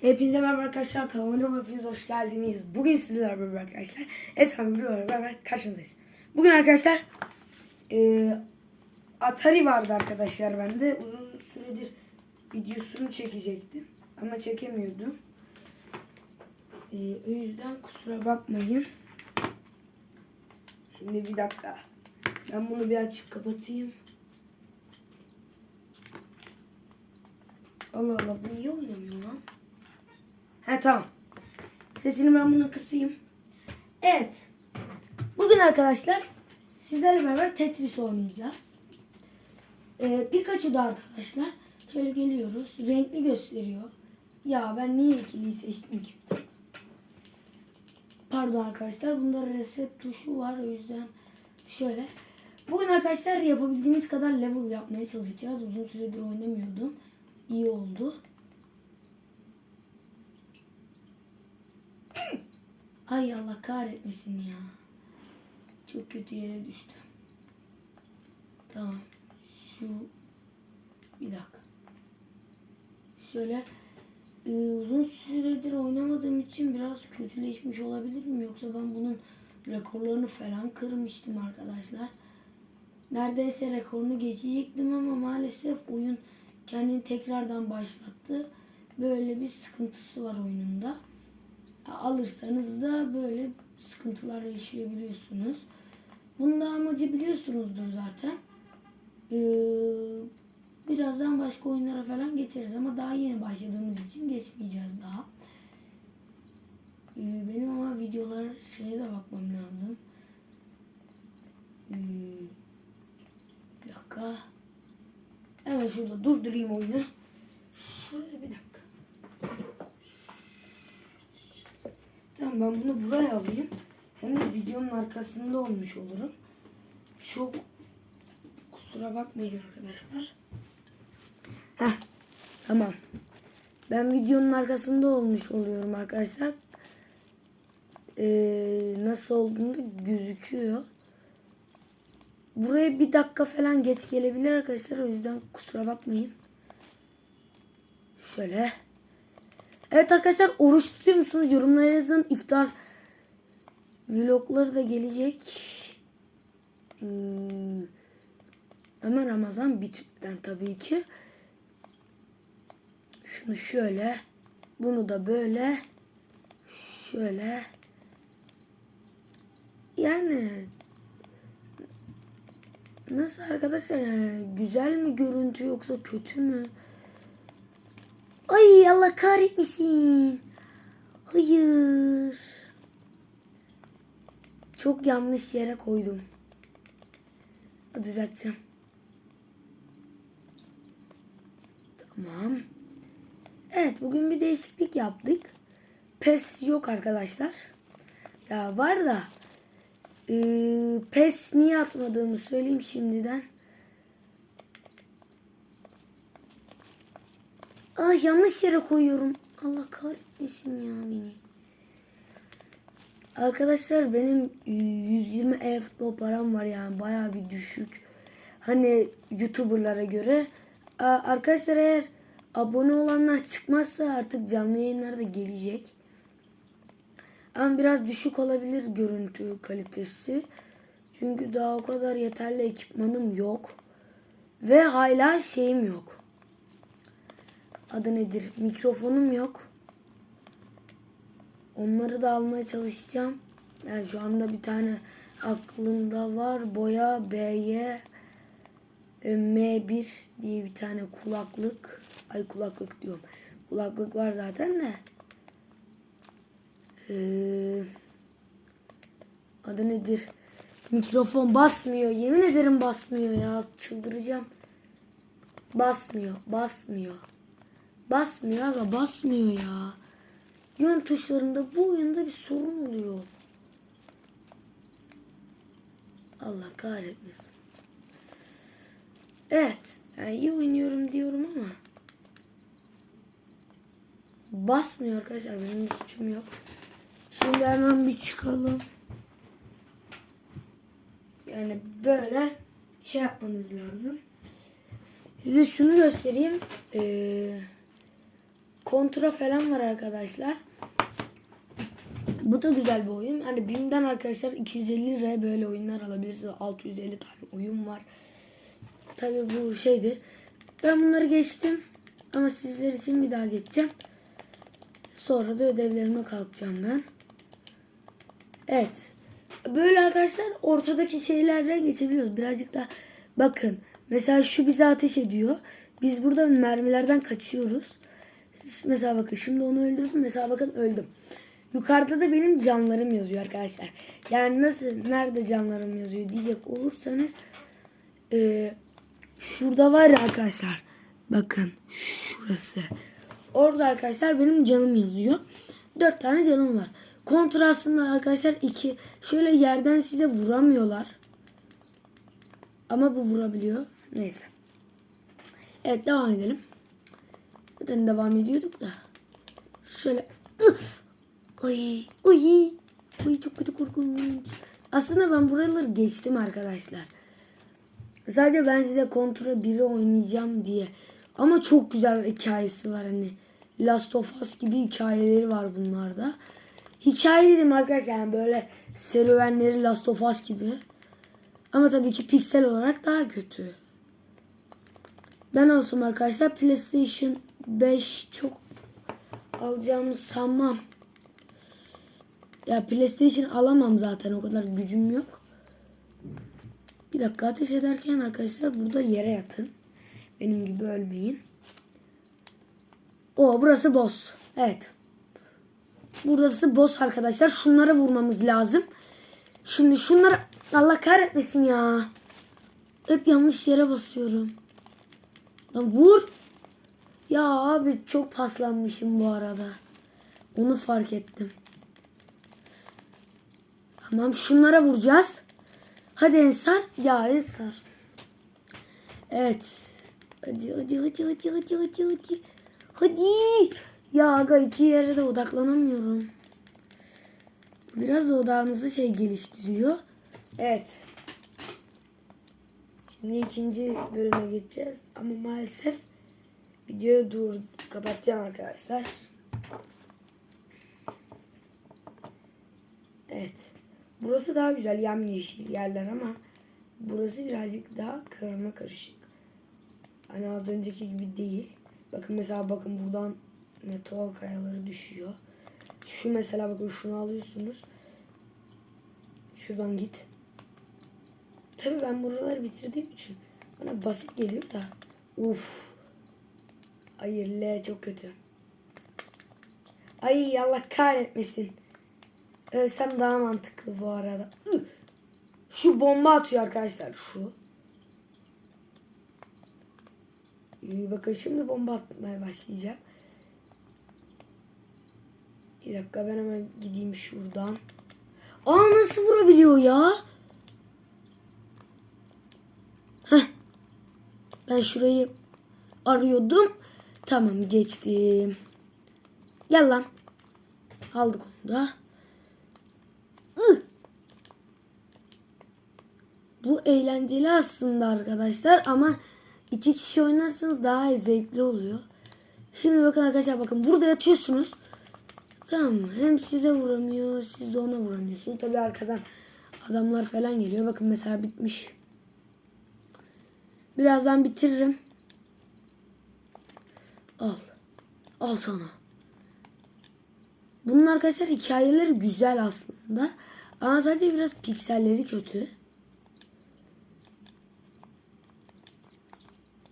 Hepinize merhaba arkadaşlar. Kanalıma hepiniz hoş geldiniz. Bugün sizlerle beraber arkadaşlar. Esra bir beraber karşınızdayız. Bugün arkadaşlar e, Atari vardı arkadaşlar bende. Uzun süredir videosunu çekecektim. Ama çekemiyordum. E, o yüzden kusura bakmayın. Şimdi bir dakika. Ben bunu bir açıp kapatayım. Allah Allah bu niye oynamıyor lan? He tamam. Sesini ben buna kısayım. Evet. Bugün arkadaşlar sizlerle beraber Tetris oynayacağız. Ee, Pikachu'da arkadaşlar şöyle geliyoruz. Renkli gösteriyor. Ya ben niye ikiliyi seçtim ki? Pardon arkadaşlar. Bunda reset tuşu var. O yüzden şöyle. Bugün arkadaşlar yapabildiğimiz kadar level yapmaya çalışacağız. Uzun süredir oynamıyordum. İyi oldu. Ay Allah kahretmesin ya. Çok kötü yere düştüm. Tamam. Şu bir dakika. Şöyle e, uzun süredir oynamadığım için biraz kötüleşmiş olabilirim. Yoksa ben bunun rekorlarını falan kırmıştım arkadaşlar. Neredeyse rekorunu geçecektim ama maalesef oyun kendini tekrardan başlattı. Böyle bir sıkıntısı var oyununda. Alırsanız da böyle sıkıntılar yaşayabiliyorsunuz. Bunun da amacı biliyorsunuzdur zaten. Ee, birazdan başka oyunlara falan geçeriz ama daha yeni başladığımız için geçmeyeceğiz daha. Ee, benim ama videolar şeye de bakmam lazım. Ee, bir dakika. Hemen şurada durdurayım oyunu. Şöyle bir dakika. Ben bunu buraya alayım. Hem de videonun arkasında olmuş olurum. Çok kusura bakmayın arkadaşlar. Heh, tamam. Ben videonun arkasında olmuş oluyorum arkadaşlar. Ee, nasıl olduğunu gözüküyor. Buraya bir dakika falan geç gelebilir arkadaşlar. O yüzden kusura bakmayın. Şöyle. Evet arkadaşlar oruç tutuyor musunuz? Yorumlara yazın. İftar vlogları da gelecek. Ee, ama Ramazan bitmeden tabii ki. Şunu şöyle. Bunu da böyle. Şöyle. Yani nasıl arkadaşlar yani güzel mi görüntü yoksa kötü mü? Ay Allah kahretmesin. Hayır. Çok yanlış yere koydum. Düzelteceğim. Tamam. Evet bugün bir değişiklik yaptık. Pes yok arkadaşlar. Ya var da e, pes niye atmadığımı söyleyeyim şimdiden. Ah yanlış yere koyuyorum. Allah kahretmesin ya beni. Arkadaşlar benim 120 e-futbol param var yani baya bir düşük. Hani YouTuber'lara göre. Arkadaşlar eğer abone olanlar çıkmazsa artık canlı yayınlar da gelecek. Ama biraz düşük olabilir görüntü kalitesi. Çünkü daha o kadar yeterli ekipmanım yok. Ve hala şeyim yok adı nedir? Mikrofonum yok. Onları da almaya çalışacağım. Yani şu anda bir tane aklımda var. Boya BY e, M1 diye bir tane kulaklık. Ay kulaklık diyorum. Kulaklık var zaten de. Ee, adı nedir? Mikrofon basmıyor. Yemin ederim basmıyor ya. Çıldıracağım. Basmıyor. Basmıyor. Basmıyor aga basmıyor ya. Yön tuşlarında bu oyunda bir sorun oluyor. Allah kahretmesin. Evet. Yani iyi oynuyorum diyorum ama basmıyor arkadaşlar. Benim suçum yok. Şimdi hemen bir çıkalım. Yani böyle şey yapmanız lazım. Size şunu göstereyim. Eee kontra falan var arkadaşlar. Bu da güzel bir oyun. Hani BİM'den arkadaşlar 250 liraya böyle oyunlar alabilirsiniz. 650 tane oyun var. Tabii bu şeydi. Ben bunları geçtim. Ama sizler için bir daha geçeceğim. Sonra da ödevlerime kalkacağım ben. Evet. Böyle arkadaşlar ortadaki şeylerden geçebiliyoruz. Birazcık da bakın. Mesela şu bize ateş ediyor. Biz burada mermilerden kaçıyoruz. Mesela bakın şimdi onu öldürdüm. Mesela bakın öldüm. Yukarıda da benim canlarım yazıyor arkadaşlar. Yani nasıl nerede canlarım yazıyor diyecek olursanız eee, şurada var ya arkadaşlar. Bakın şurası. Orada arkadaşlar benim canım yazıyor. Dört tane canım var. Kontrastında arkadaşlar iki şöyle yerden size vuramıyorlar. Ama bu vurabiliyor. Neyse. Evet devam edelim. Zaten devam ediyorduk da. Şöyle. Ay, ay, ay çok kötü korkunç. Aslında ben buraları geçtim arkadaşlar. Sadece ben size kontra 1'i oynayacağım diye. Ama çok güzel hikayesi var hani. Last of Us gibi hikayeleri var bunlarda. Hikaye dedim arkadaşlar yani böyle serüvenleri Last of Us gibi. Ama tabii ki piksel olarak daha kötü. Ben olsam arkadaşlar PlayStation 5 çok alacağımı sanmam. Ya PlayStation alamam zaten o kadar gücüm yok. Bir dakika ateş ederken arkadaşlar burada yere yatın. Benim gibi ölmeyin. O burası boss. Evet. Burası boss arkadaşlar. Şunlara vurmamız lazım. Şimdi şunlara Allah kahretmesin ya. Hep yanlış yere basıyorum. Lan vur. Ya abi çok paslanmışım bu arada. Onu fark ettim. Tamam şunlara vuracağız. Hadi Ensar. Ya Ensar. Evet. Hadi hadi hadi hadi hadi hadi hadi. Hadi. Ya aga iki yere de odaklanamıyorum. Biraz da odağınızı şey geliştiriyor. Evet. Şimdi ikinci bölüme geçeceğiz. Ama maalesef videoyu dur kapatacağım arkadaşlar. Evet. Burası daha güzel yemyeşil yerler ama burası birazcık daha karma karışık. Hani az önceki gibi değil. Bakın mesela bakın buradan meteor kayaları düşüyor. Şu mesela bakın şunu alıyorsunuz. Şuradan git. Tabii ben buraları bitirdiğim için bana basit geliyor da. Uf. Hayır L çok kötü. Ay Allah kahretmesin. Ölsem daha mantıklı bu arada. Şu bomba atıyor arkadaşlar şu. İyi bakın şimdi bomba atmaya başlayacak. Bir dakika ben hemen gideyim şuradan. Aa nasıl vurabiliyor ya? Heh. Ben şurayı arıyordum. Tamam geçtim. Gel lan. Aldık onu da. Ih. Bu eğlenceli aslında arkadaşlar ama iki kişi oynarsanız daha zevkli oluyor. Şimdi bakın arkadaşlar bakın burada yatıyorsunuz. Tamam? Hem size vuramıyor, siz de ona vuramıyorsunuz. Tabi arkadan adamlar falan geliyor. Bakın mesela bitmiş. Birazdan bitiririm. Al. Al sana. Bunun arkadaşlar hikayeleri güzel aslında. Ama sadece biraz pikselleri kötü.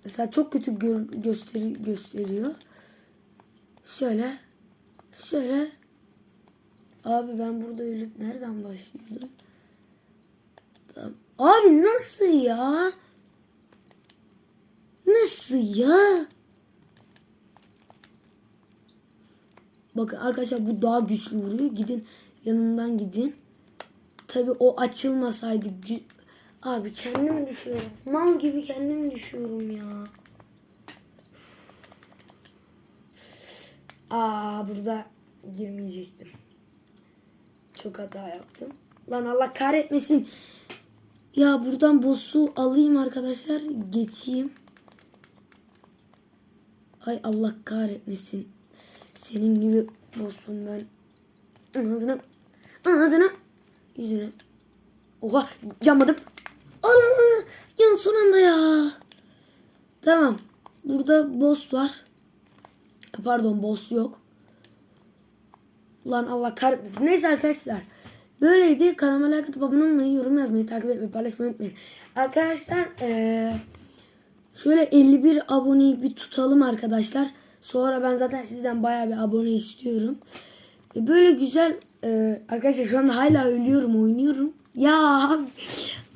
Mesela çok kötü gör, gösteri, gösteriyor. Şöyle. Şöyle. Abi ben burada ölüp nereden başlıyordum? Abi nasıl ya? Nasıl ya? Bakın arkadaşlar bu daha güçlü vuruyor. Gidin yanından gidin. Tabi o açılmasaydı Abi kendim düşüyorum. Mal gibi kendim düşüyorum ya. Aa burada girmeyecektim. Çok hata yaptım. Lan Allah kahretmesin. Ya buradan boss'u alayım arkadaşlar. Geçeyim. Ay Allah kahretmesin. Senin gibi boss'um ben. Ağzına. Ağzına. Yüzüne. Oha yanmadım. Allah. Yan son anda ya. Tamam. Burada boss var. Pardon boss yok. Ulan Allah kahretmesin. Neyse arkadaşlar. Böyleydi. Kanalıma like atıp abone olmayı, yorum yazmayı, takip etmeyi, paylaşmayı unutmayın. Arkadaşlar eee, şöyle 51 aboneyi bir tutalım arkadaşlar. Sonra ben zaten sizden bayağı bir abone istiyorum. E, Böyle güzel eee, arkadaşlar şu anda hala ölüyorum oynuyorum. Ya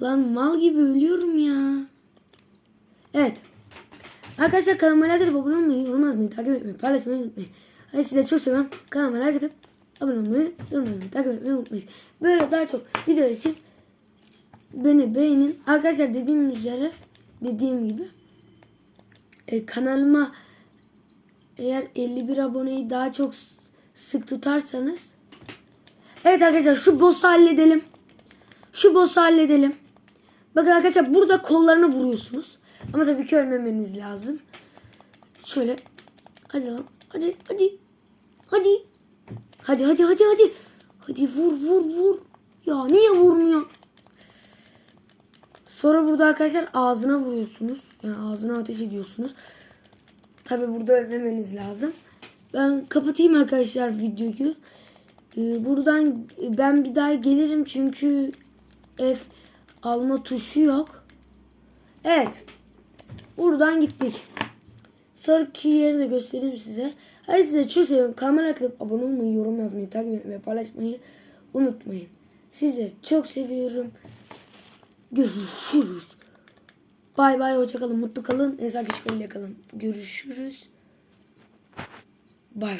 lan mal gibi ölüyorum ya. Evet. Arkadaşlar kanalıma like atıp abone olmayı, yorum yazmayı, takip etmeyi, paylaşmayı unutmayın. Hadi size çok seviyorum. Kanalıma like atıp abone olmayı, yorum yazmayı, takip etmeyi unutmayın. Böyle daha çok video için beni beğenin. Arkadaşlar dediğim üzere, dediğim gibi e, kanalıma eğer 51 aboneyi daha çok sık tutarsanız Evet arkadaşlar şu boss'u halledelim. Şu boss'u halledelim. Bakın arkadaşlar burada kollarını vuruyorsunuz. Ama tabii ki ölmemeniz lazım. Şöyle. Hadi lan. Hadi hadi. Hadi. Hadi hadi hadi hadi. Hadi vur vur vur. Ya niye vurmuyor? Sonra burada arkadaşlar ağzına vuruyorsunuz. Yani ağzına ateş ediyorsunuz. Tabi burada ölmemeniz lazım. Ben kapatayım arkadaşlar videoyu. Ee, buradan ben bir daha gelirim çünkü F alma tuşu yok. Evet. Buradan gittik. Sonraki yeri de göstereyim size. Hadi size çok seviyorum. Kamera kılıp abone olmayı, yorum yazmayı, takip etmeyi, paylaşmayı unutmayın. Sizleri çok seviyorum. Görüşürüz. Bay bay hoşça kalın, mutlu kalın. Esa Küçük kalın. Görüşürüz. Bay bay.